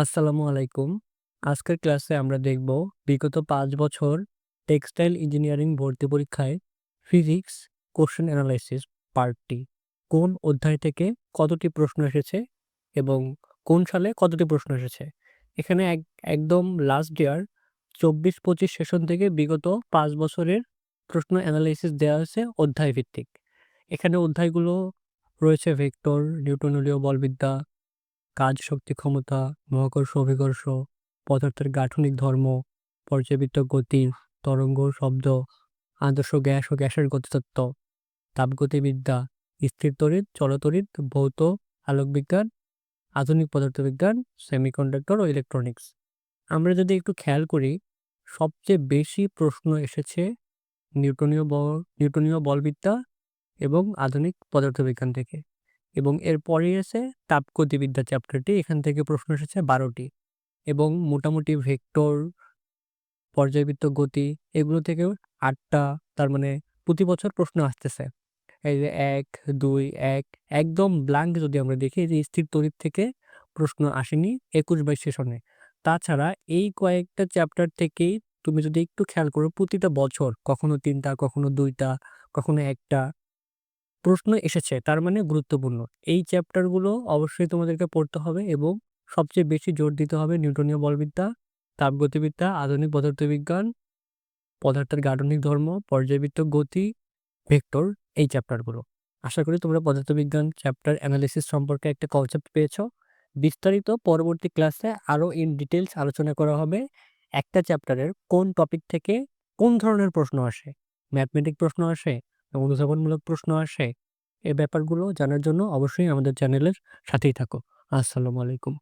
আসসালামু আলাইকুম। আজকের ক্লাসে আমরা দেখব বিগত পাঁচ বছর টেক্সটাইল ইঞ্জিনিয়ারিং ভর্তি পরীক্ষায় ফিজিক্স কোশ্চেন অ্যানালাইসিস পার্টটি কোন অধ্যায় থেকে কতটি প্রশ্ন এসেছে এবং কোন সালে কতটি প্রশ্ন এসেছে। এখানে এক একদম লাস্ট ইয়ার ২৪-২৫ সেশন থেকে বিগত পাঁচ বছরের প্রশ্ন অ্যানালাইসিস দেওয়া হয়েছে অধ্যায় ভিত্তিক। এখানে অধ্যায়গুলো রয়েছে ভেক্টর, নিউটনীয় বলবিদ্যা, কাজ শক্তি ক্ষমতা, মহাকর্ষ অভিকর্ষ, পদার্থের গাঠনিক ধর্ম, পর্যাবৃত্ত গতি, তরঙ্গ শব্দ, আদর্শ গ্যাস ও গ্যাসের গতিতত্ত্ব, তাপগতিবিদ্যা, স্থির তড়িৎ, চলতড়িৎ, ভৌত আলোকবিজ্ঞান, আধুনিক পদার্থবিজ্ঞান, সেমিকন্ডাক্টর ও ইলেকট্রনিক্স। আমরা যদি একটু খেয়াল করি সবচেয়ে বেশি প্রশ্ন এসেছে নিউটনীয় বল নিউটনীয় বলবিদ্যা এবং আধুনিক পদার্থবিজ্ঞান থেকে এবং এর এরপরেই আছে তাপগতিবিদ্যা চ্যাপ্টারটি এখান থেকে প্রশ্ন এসেছে বারোটি এবং মোটামুটি ভেক্টর পর্যায়বৃত্ত গতি, এগুলো থেকেও আটটা, তার মানে প্রতি বছর প্রশ্ন আসতেছে। এই যে এক, দুই, এক, একদম ব্ল্যাঙ্ক যদি আমরা দেখি যে স্থির তড়িৎ থেকে প্রশ্ন আসেনি একুশ বাইশ সেশনে তাছাড়া এই কয়েকটা চ্যাপ্টার থেকেই তুমি যদি একটু খেয়াল করো, প্রতিটা বছর কখনো তিনটা, কখনো দুইটা, কখনো একটা প্রশ্ন এসেছে, তার মানে গুরুত্বপূর্ণ। এই চ্যাপ্টারগুলো অবশ্যই তোমাদেরকে পড়তে হবে এবং সবচেয়ে বেশি জোর দিতে হবে নিউটনীয় বলবিদ্যা, তাপগতিবিদ্যা, আধুনিক পদার্থবিজ্ঞান, পদার্থের গাঠনিক ধর্ম, পর্যায়বৃত্ত গতি, ভেক্টর, এই চ্যাপ্টারগুলো আশা করি তোমরা পদার্থবিজ্ঞান চ্যাপ্টার অ্যানালিসিস সম্পর্কে একটা কনসেপ্ট পেয়েছ। বিস্তারিত পরবর্তী ক্লাসে আরও ইন ডিটেলস আলোচনা করা হবে। একটা চ্যাপ্টারের কোন টপিক থেকে কোন ধরনের প্রশ্ন আসে? ম্যাথমেটিক প্রশ্ন আসে অনুধাবনমূলক প্রশ্ন আসে এ ব্যাপারগুলো জানার জন্য অবশ্যই আমাদের চ্যানেলের সাথেই থাকো। আসসালামু আলাইকুম।